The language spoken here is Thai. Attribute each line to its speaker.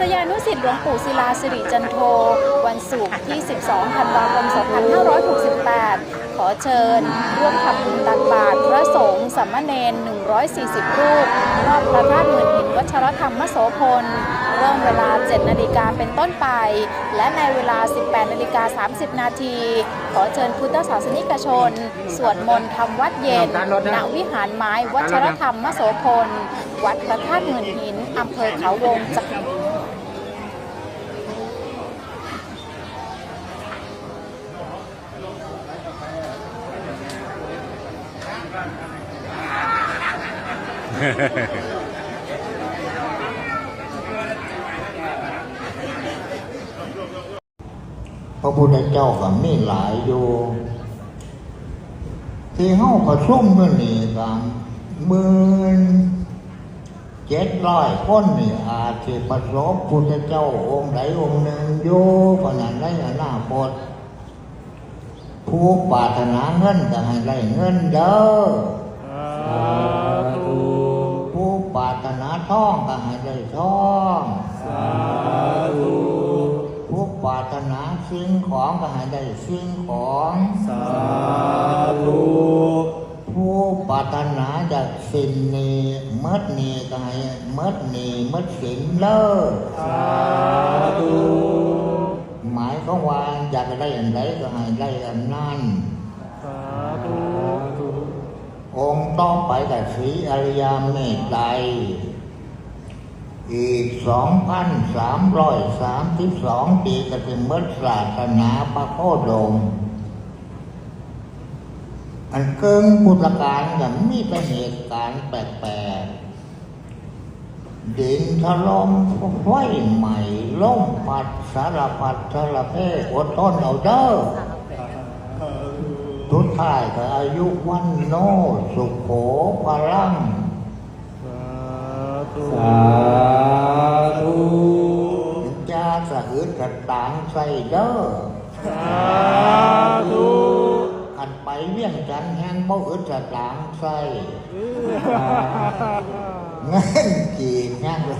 Speaker 1: ษยานุสิทธิ์หลวงปู่ศิลาสิริจันโท วันศุกร์ที่ 12 ธันวาคม 2568 ขอเชิญร่วมทำบุญตักบาตรพระสงฆ์สามเณร140 รูป รอบพระธาตุหมื่นหินวัชรธรรมโสพล เริ่มเวลา 7 นาฬิกาเป็นต้นไป และในเวลา 18 นาฬิกา 30 นาที ขอเชิญพุทธศาสนิกชน สวดมนต์ทำวัดเย็นณวิหารไม้วัชรธรรมโสพล วัดพระธาตุหมื่นหินอำเภอเขาวงจังหวัด
Speaker 2: พระพุทธเจ้าก็มีหลายอยู่ ที่เฮาประชุมเมื่อนี้ก็หมื่นเจ็ดร้อยคนนี่อาจจะประสบพุทธเจ้าองค์ใดองค์หนึ่งอยู่ขนาดในอนาคต ผู้ปรารถนาเงินก็ให้ได้เงินเด้อผู้ปรารถนาทองก็ให้ได้ทองผู้ปรารถนาสิ่งของก็ให้ได้สิ่งของผู้ปรารถนาจากสิ่งนี้เมดนี้ก็ให้เมดนี้เมดสิ่งเลิศ อยากได้อันใดก็ให้ได้อันนั้นองค์ต้องไปกับสีอริยเมตไตรอีกสองพันสามร้อยสามสิบสองปีก็จะเมดศาสนาพระโคดม อันเกิงพุทธการกันมีแต่เหตุการณ์แปลกๆ ดินถล่มไฟใหม่ล่มพัดสารพัดสารเพอดทนเอาเด้อทุดท้ายก็อายุวันโนสุขโขพลัง
Speaker 3: สาธุ
Speaker 2: จะสะอื้นกระตางใส่เด้อ
Speaker 3: สาธุ
Speaker 2: ขันไปเวียงจันทน์แห่งบ่อึดกระตางใส่เงินกี่แห่งละ